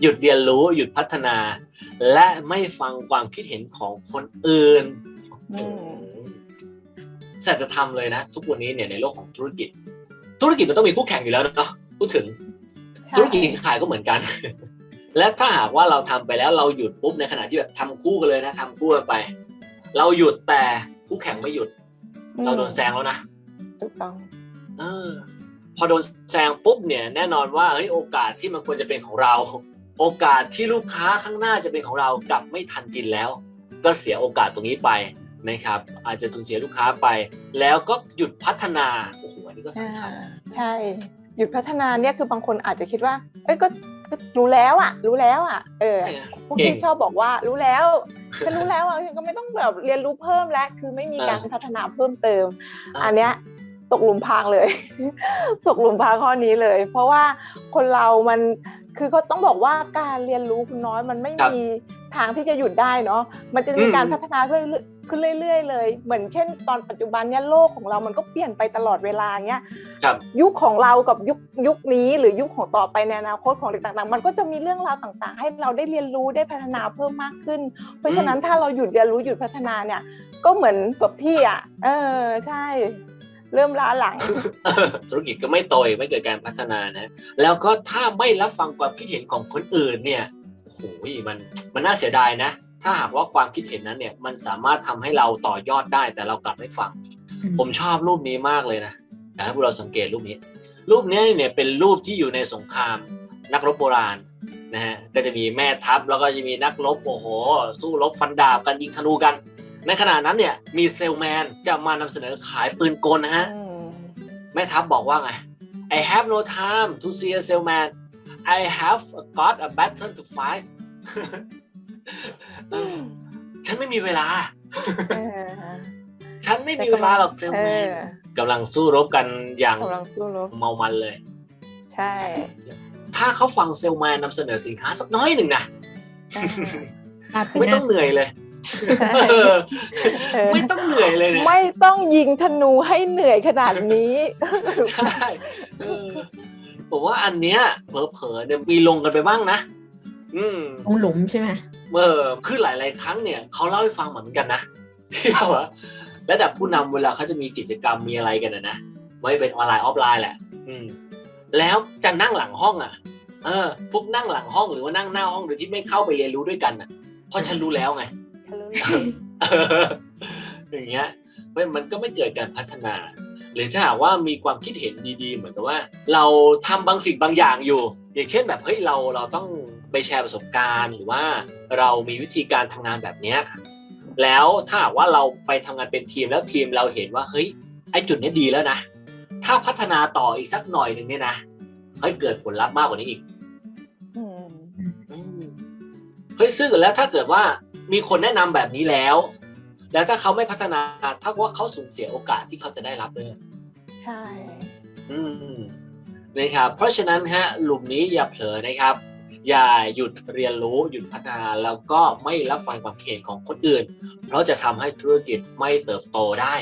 หยุดเรียนรู้หยุดพัฒนา และไม่ฟังความคิดเห็นของคนอื่นอืมสัจธรรมเลยนะ ทุกวันนี้เนี่ยในโลกของธุรกิจ ธุรกิจมันต้องมีคู่แข่งอยู่แล้วเนาะพูดถึงธุรกิจขายก็เหมือนกัน และถ้าหากว่าเราทำไปแล้วเราหยุดปุ๊บในขณะที่แบบทำคู่กันเลยนะทำคู่กันไป เราหยุดแต่คู่แข่งไม่หยุด เราโดนแซงแล้วนะถูกต้อง เออ พอโดนแซงปุ๊บเนี่ยแน่นอนว่าเฮ้ยโอกาสที่มันควรจะเป็นของเรา โอกาสที่ลูกค้าข้างหน้าจะเป็นของเรากลับไม่ทันกินแล้ว ก็เสียโอกาสตรงนี้ไปนะครับ อาจจะสูญเสียลูกค้าไป แล้วก็หยุดพัฒนาโอ้โหอันนี้ก็สำคัญใช่หยุดพัฒนาเนี่ยคือบางคนอาจจะคิดว่า เอ้ยก็ก็รู้แล้วอะ รู้แล้วอะ เออใช่ไงพวกเก่งที่ชอบบอกว่ารู้แล้วฉันรู้แล้วอะก็ไม่ต้องแบบเรียนรู้เพิ่มแล้วคือไม่มีเออการพัฒนาเพิ่มเติมอ่าอันเนี้ย ตกหลุมพรางเลย ตกหลุมพรางข้อนี้เลย เพราะว่าคนเรามันคือก็ต้องบอกว่าการเรียนรู้คุณน้อยมันไม่ครับมีทางที่จะหยุดได้เนาะมันจะมีอืมการพัฒนาเรื่อยๆขึ้นเรื่อยๆเลย เหมือนเช่น ตอนปัจจุบันเนี่ยโลกของเรามันก็เปลี่ยนไปตลอดเวลาเนี้ยครับยุคของเรากับยุคยุคนี้ หรือยุคของต่อไปในอนาคตของเด็กต่างๆ มันก็จะมีเรื่องราวต่างๆ ให้เราได้เรียนรู้ได้พัฒนาเพิ่มมากขึ้น เพราะฉะนั้นถ้าเราหยุดเรียนรู้หยุดพัฒนาเนี่ย ก็เหมือนกับที่อะ เออใช่ เริ่มล้าหลัง ธุรกิจก็ไม่โตยไม่เกิดการพัฒนานะ แล้วก็ถ้าไม่รับฟังความคิดเห็นของคนอื่นเนี่ยโอ้โหมันมันน่าเสียดายนะ ถ้าหากว่าความคิดเห็นนั้นเนี่ยมันสามารถทำให้เราต่อยอดได้แต่เรากลับไม่ฟัง ผมชอบรูปนี้มากเลยนะอยากให้พวกเราสังเกตรูปนี้ รูปนี้เนี่ยเป็นรูปที่อยู่ในสงครามนักรบโบราณนะฮะก็จะมีแม่ทัพแล้วก็จะมีนักรบโอ้โห สู้รบฟันดาบกันยิงธนูกัน ในขณะนั้นเนี่ยมีเซลแมนจะมานำเสนอขายปืนกลนะฮะอืมแม่ทัพบอกว่าไง I have no time to see a salesman I have got a battle to fight เออฉันไม่มีเวลาเออฉันไม่มีเวลาหรอกเซลเอแมนอกำลังสู้รบกันอย่างกำลังสู้รบเมามันเลย ใช่ ถ้าเขาฟังเซลแมนนำเสนอสินค้าสักน้อยหนึ่งนะอ่าตัดไปไม่นะต้องเหนื่อยเลยใช่เออเออ ไม่ต้องเหนื่อยเลยเนี่ยไม่ต้องยิงธนูให้เหนื่อยขนาดนี้ใช่เออผมว่าอันเนี้ยเผลอๆเนี่ยมีลงกันไปบ้างนะอืมลงหลุมใช่ไหมเมื่อคือหลาย ๆ ครั้งเนี่ยเขาเล่าให้ฟังเหมือนกันนะที่เราว่าระดับผู้นำเวลาเขาจะมีกิจกรรมมีอะไรกันนะนะไม่ว่าจะเป็นออนไลน์ออฟไลน์แหละ อืม แล้วจะนั่งหลังห้องอะ เออพวกนั่งหลังห้องหรือว่านั่งหน้าห้องโดยที่ไม่เข้าไปเรียนรู้ด้วยกันอะเพราะฉันรู้แล้วไง ทะลุอย่างเงี้ยไม่มันก็ไม่เกิดการพัฒนา หรือถ้าหากว่ามีความคิดเห็นดีๆ เหมือนกับว่า เราทำบางสิ่งบางอย่างอยู่ อย่างเช่นแบบเฮ้ยเราเราต้องไปแชร์ประสบการณ์ หรือว่าเรามีวิธีการทำงานแบบเนี้ยแล้วถ้าหากว่าเราไปทำงานเป็นทีมแล้วทีมเราเห็นว่าเฮ้ยไอ้จุดเนี้ยดีแล้วนะ ถ้าพัฒนาต่ออีกสักหน่อยหนึ่งเนี่ยนะเฮ้ยเกิดผลลัพธ์มากกว่านี้อีกอืมอืมเฮ้ยซึ่งแล้วถ้าเกิดว่า มีคนแนะนำแบบนี้แล้ว แล้วถ้าเขาไม่พัฒนาถ้าว่าเขาสูญเสียโอกาสที่เขาจะได้รับเลยใช่ อืมนะครับ เพราะฉะนั้นฮะหลุมนี้อย่าเผลอนะครับ อย่าหยุดเรียนรู้หยุดพัฒนาแล้วก็ไม่รับฟังความคิดเห็นของคนอื่น เพราะจะทำให้ธุรกิจไม่เติบโตได้